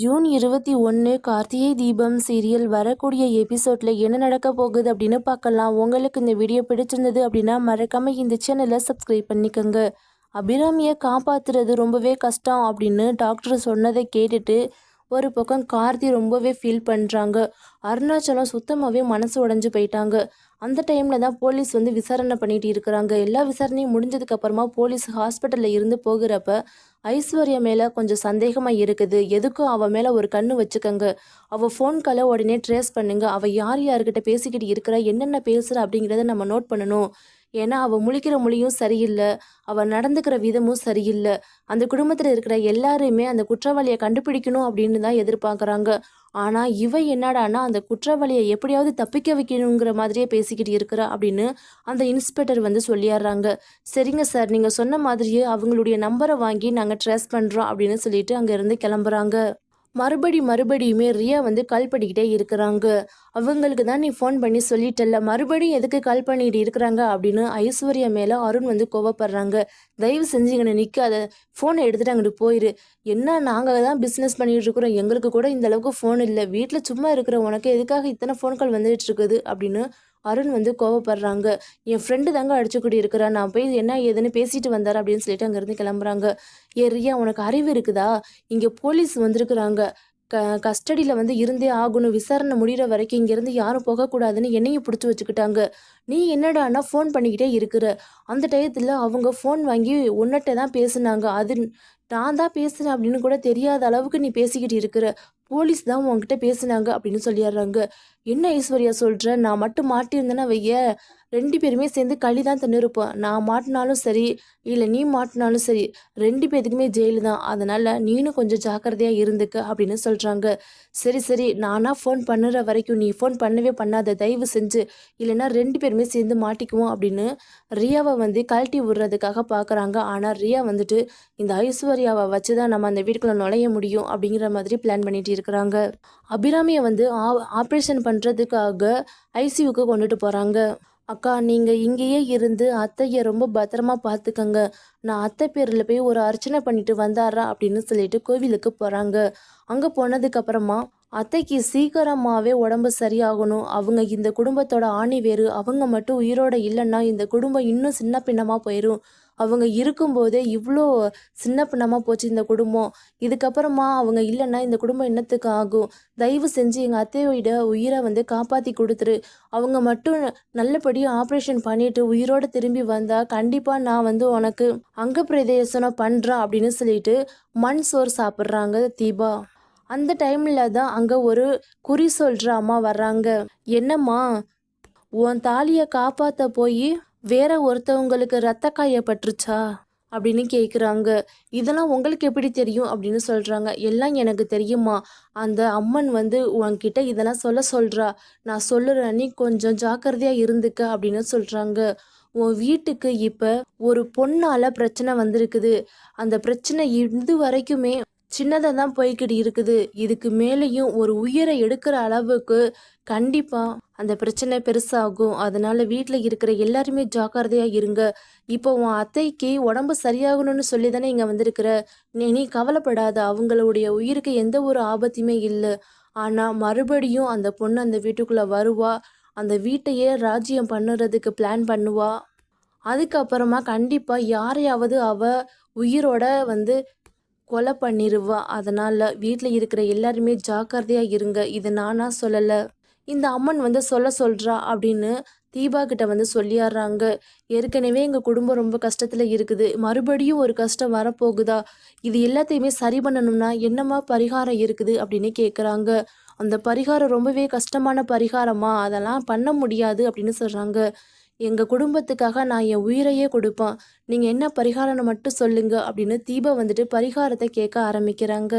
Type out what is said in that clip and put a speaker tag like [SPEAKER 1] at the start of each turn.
[SPEAKER 1] June இருபத்தி ஒன்று Karthigai Deepam serial வரக்கூடிய எபிசோடில் என்ன நடக்க போகுது அப்படின்னு பார்க்கலாம். உங்களுக்கு இந்த வீடியோ பிடிச்சிருந்தது அப்படின்னா மறக்காம இந்த சேனலை சப்ஸ்கிரைப் பண்ணிக்கோங்க. அபிராமியை காப்பாற்றுறது ரொம்பவே கஷ்டம் அப்படின்னு டாக்டர் சொன்னதை கேட்டுட்டு ஒரு பக்கம் கார்த்தி ரொம்பவே ஃபீல் பண்ணுறாங்க அருணாச்சலம் சுத்தமாகவே மனசு உடஞ்சு போயிட்டாங்க. அந்த டைமில் தான் போலீஸ் வந்து விசாரணை பண்ணிட்டு இருக்கிறாங்க. எல்லா விசாரணையும் முடிஞ்சதுக்கப்புறமா போலீஸ் ஹாஸ்பிட்டலில் இருந்து போகிறப்ப ஐஸ்வர்யா மேலே கொஞ்சம் சந்தேகமாக இருக்குது. எதுக்கும் அவள் மேலே ஒரு கண்ணு வச்சுக்கோங்க? அவள் ஃபோன் காலை உடனே ட்ரேஸ் பண்ணுங்க. அவள் யார் யார்கிட்ட பேசிக்கிட்டு இருக்கிறா? என்னென்ன பேசுகிறா அப்படிங்கிறத நம்ம நோட் பண்ணணும். ஏன்னா அவள் முழிக்கிற மொழியும் சரியில்லை அவள் நடந்துக்கிற விதமும் சரியில்லை. அந்த குடும்பத்தில் இருக்கிற எல்லாருமே அந்த குற்றவாளியை கண்டுபிடிக்கணும் அப்படின்னு தான் எதிர்பார்க்குறாங்க. ஆனால் இவ என்னடான்னா அந்த குற்றவாளியை எப்படியாவது தப்பிக்க வைக்கணுங்கிற மாதிரியே பேசிக்கிட்டு இருக்கிறா அப்படின்னு அந்த இன்ஸ்பெக்டர் வந்து சொல்லிடுறாங்க சரிங்க சார் நீங்கள் சொன்ன மாதிரியே அவங்களுடைய நம்பரை வாங்கி நாங்கள் ட்ரேஸ் பண்ணுறோம் அப்படின்னு சொல்லிட்டு அங்கேருந்து கிளம்புறாங்க. மறுபடி மறுபடியுமே ரியா வந்து கால் பண்ணிக்கிட்டே இருக்கிறாங்க. அவங்களுக்கு தான் நீ ஃபோன் பண்ணி சொல்லிட்டல்ல. மறுபடியும் எதுக்கு கால் பண்ணிட்டு இருக்கிறாங்க அப்படின்னு ஐஸ்வர்யா மேலே அருண் வந்து கோவப்படுறாங்க. தயவு செஞ்சு இங்கே நிற்காத ஃபோனை எடுத்துகிட்டு அங்கிட்டு போயிரு. என்ன நாங்கள் தான் பிஸ்னஸ் பண்ணிகிட்டு இருக்கிறோம். எங்களுக்கு கூட இந்த அளவுக்கு ஃபோன் இல்லை. வீட்டில் சும்மா இருக்கிற உனக்கு எதுக்காக இத்தனை ஃபோன் கால் வந்துட்டு இருக்குது அப்படின்னு அருண் வந்து கோவப்படுறாங்க. என் ஃப்ரெண்டு தாங்க அடிச்சுக்கிட்டு இருக்கிறா நான் போய் என்ன ஏதுன்னு பேசிட்டு வந்தார் அப்படின்னு சொல்லிட்டு அங்கேருந்து கிளம்புறாங்க. ஏ ரியா உனக்கு அறிவு இருக்குதா? இங்கே போலீஸ் வந்திருக்கிறாங்க. க கஸ்டடியில் வந்து இருந்தே ஆகணும். விசாரணை முடிகிற வரைக்கும் இங்கேருந்து யாரும் போகக்கூடாதுன்னு என்னையும் பிடிச்சி வச்சுக்கிட்டாங்க. நீ என்னடானா ஃபோன் பண்ணிக்கிட்டே இருக்கிற. அந்த டயத்தில் அவங்க ஃபோன் வாங்கி உன்னிட்ட தான் பேசுனாங்க. அது நான் தான் பேசுகிறேன் அப்படின்னு கூட தெரியாத அளவுக்கு நீ பேசிக்கிட்டு இருக்கிற. போலீஸ் தான் உங்ககிட்ட பேசுனாங்க அப்படின்னு சொல்லிடுறாங்க. என்ன ஐஸ்வர்யா சொல்கிற நான் மட்டும் மாட்டியிருந்தேன்னா வைய. ரெண்டு பேருமே சேர்ந்து களி தான் தின்னுருப்போம். நான் மாட்டினாலும் சரி இல்லை நீ மாட்டினாலும் சரி ரெண்டு பேத்துக்குமே ஜெயிலு தான். அதனால் நீனும் கொஞ்சம் ஜாக்கிரதையாக இருந்துக்க அப்படின்னு சொல்கிறாங்க சரி சரி நானாக ஃபோன் பண்ணுற வரைக்கும் நீ ஃபோன் பண்ணவே பண்ணாத. தயவு செஞ்சு இல்லைன்னா ரெண்டு பேருமே சேர்ந்து மாட்டிக்குவோம் அப்படின்னு ரியாவை வந்து கழட்டி விடுறதுக்காக பார்க்குறாங்க. ஆனால் ரியா வந்துட்டு இந்த ஐஸ்வர்யா ஐஸ்வர்யாவை வச்சு தான் நம்ம அந்த வீட்டுக்குள்ளே நுழைய முடியும் அப்படிங்கிற மாதிரி பிளான் பண்ணிட்டு இருக்கிறாங்க. அபிராமியை வந்து ஆப்ரேஷன் பண்ணுறதுக்காக ஐசியூக்கு கொண்டுட்டு போகிறாங்க அக்கா நீங்கள் இங்கேயே இருந்து அத்தையை ரொம்ப பத்திரமா பார்த்துக்கங்க. நான் அத்தை பேரில் போய் ஒரு அர்ச்சனை பண்ணிட்டு வந்தாரா அப்படின்னு சொல்லிட்டு கோவிலுக்கு போகிறாங்க அங்கே போனதுக்கப்புறமா அத்தைக்கு சீக்கிரமாகவே உடம்பு சரியாகணும். அவங்க இந்த குடும்பத்தோட ஆணி வேறு. அவங்க மட்டும் உயிரோட இல்லைன்னா இந்த குடும்பம் இன்னும் சின்ன பின்னமாக போயிடும் அவங்க இருக்கும்போதே இவ்வளோ சின்ன பின்னமாக போச்சு இந்த குடும்பம். இதுக்கப்புறமா அவங்க இல்லைன்னா இந்த குடும்பம் என்னத்துக்கு ஆகும்? தயவு செஞ்சு எங்கள் அத்தையோட உயிரை வந்து காப்பாற்றி கொடுத்துரு. அவங்க மட்டும் நல்லபடியாக ஆப்ரேஷன் பண்ணிட்டு உயிரோடு திரும்பி வந்தால் கண்டிப்பாக நான் வந்து உனக்கு அங்க பிரதேசனம் பண்ணுறேன் அப்படின்னு சொல்லிட்டு மண் சோறு சாப்பிட்றாங்க தீபா. அந்த டைமில் தான் அங்கே ஒரு குறி சொல்கிற அம்மா வர்றாங்க. என்னம்மா உன் தாலியை காப்பாற்ற போய் வேற ஒருத்தவங்களுக்கு ரத்த காயப்பட்டுருச்சா அப்படின்னு கேட்குறாங்க இதெல்லாம் உங்களுக்கு எப்படி தெரியும்? அப்படின்னு சொல்கிறாங்க எல்லாம் எனக்கு தெரியுமா அந்த அம்மன் வந்து உன்கிட்ட இதெல்லாம் சொல்ல சொல்கிறா நான் சொல்லுறேன். நீ கொஞ்சம் ஜாக்கிரதையாக இருந்துக்க அப்படின்னு சொல்கிறாங்க உன் வீட்டுக்கு இப்போ ஒரு பொண்ணால் பிரச்சனை வந்திருக்குது. அந்த பிரச்சனை இது வரைக்குமே சின்னதாக தான் போய்கிட்டு இருக்குது. இதுக்கு மேலேயும் ஒரு உயிரை எடுக்கிற அளவுக்கு கண்டிப்பாக அந்த பிரச்சனை பெருசாகும். அதனால் வீட்டில் இருக்கிற எல்லாருமே ஜாக்கிரதையாக இருங்க. இப்போ உன் அத்தைக்கு உடம்பு சரியாகணும்னு சொல்லி தானே இங்கே வந்திருக்கிற. நீ நீ கவலைப்படாத. அவங்களுடைய உயிருக்கு எந்த ஒரு ஆபத்துமே இல்லை. ஆனால் மறுபடியும் அந்த பொண்ணு அந்த வீட்டுக்குள்ளே வருவா. அந்த வீட்டையே ராஜ்யம் பண்ணுறதுக்கு பிளான் பண்ணுவா. அதுக்கப்புறமா கண்டிப்பாக யாரையாவது அவள் உயிரோட வந்து கொலை பண்ணிடுவா அதனால் வீட்டில் இருக்கிற எல்லாருமே ஜாக்கிரதையாக இருங்க. இது நானாக சொல்லலை. இந்த அம்மன் வந்து சொல்ல சொல்கிறா அப்படின்னு தீபா கிட்ட வந்து சொல்லிடுறாங்க ஏற்கனவே எங்கள் குடும்பம் ரொம்ப கஷ்டத்தில் இருக்குது. மறுபடியும் ஒரு கஷ்டம் வரப்போகுதா? இது எல்லாத்தையுமே சரி பண்ணணும்னா என்னம்மா பரிகாரம் இருக்குது அப்படின்னு கேட்குறாங்க அந்த பரிகாரம் ரொம்பவே கஷ்டமான பரிகாரமா? அதெல்லாம் பண்ண முடியாது அப்படின்னு சொல்கிறாங்க எங்கள் குடும்பத்துக்காக நான் என் உயிரையே கொடுப்பேன். நீங்கள் என்ன பரிகாரம்னு மட்டும் சொல்லுங்க அப்படின்னு தீபா வந்துட்டு பரிகாரத்தை கேட்க ஆரம்பிக்கிறாங்க.